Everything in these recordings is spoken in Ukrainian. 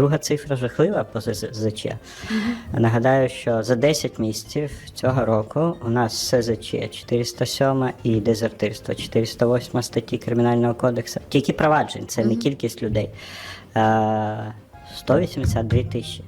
друга цифра жахлива по СЗЧ. Нагадаю, що за 10 місяців цього року у нас СЗЧ 407 і дезертирство 408 статті Кримінального кодексу. Тільки проваджень, це не кількість людей. Е, 182 тисячі.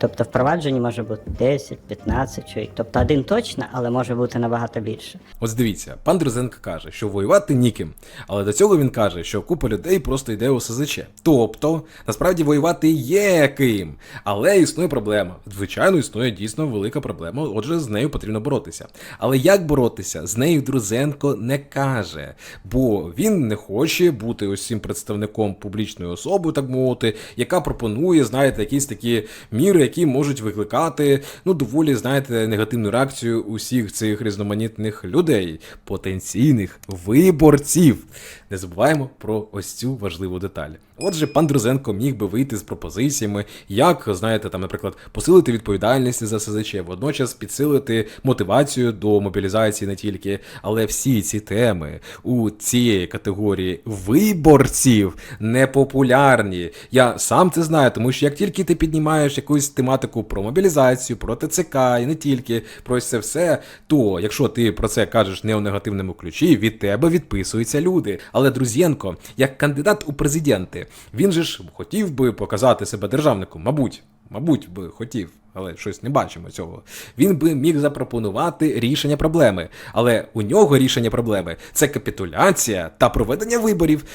Тобто впроваджені може бути 10, 15 чоловік. Тобто один точно, але може бути набагато більше. Ось дивіться, пан Друзенко каже, що воювати ніким, але до цього він каже, що купа людей просто йде у СЗЧ. Тобто, насправді воювати є ким. Але існує проблема. Звичайно, існує дійсно велика проблема, отже, з нею потрібно боротися. Але як боротися? З нею Друзенко не каже, бо він не хоче бути цим представником публічної особи, так мовити, яка пропонує, знаєте, якісь такі міри, які можуть викликати ну доволі, знаєте, негативну реакцію усіх цих різноманітних людей, потенційних виборців. Не забуваємо про ось цю важливу деталь. Отже, пан Друзенко міг би вийти з пропозиціями, як знаєте, там, наприклад, посилити відповідальність за СЗЧ, водночас підсилити мотивацію до мобілізації не тільки, але всі ці теми у цієї категорії виборців непопулярні. Я сам це знаю, тому що як тільки ти піднімаєш якусь тематику про мобілізацію, про ТЦК і не тільки про це все, то якщо ти про це кажеш не у негативному ключі, від тебе відписуються люди. Але Друзєнко, як кандидат у президенти, він же ж хотів би показати себе державником, мабуть. Мабуть, би хотів, але щось не бачимо цього. Він би міг запропонувати рішення проблеми, але у нього рішення проблеми це капітуляція та проведення виборів.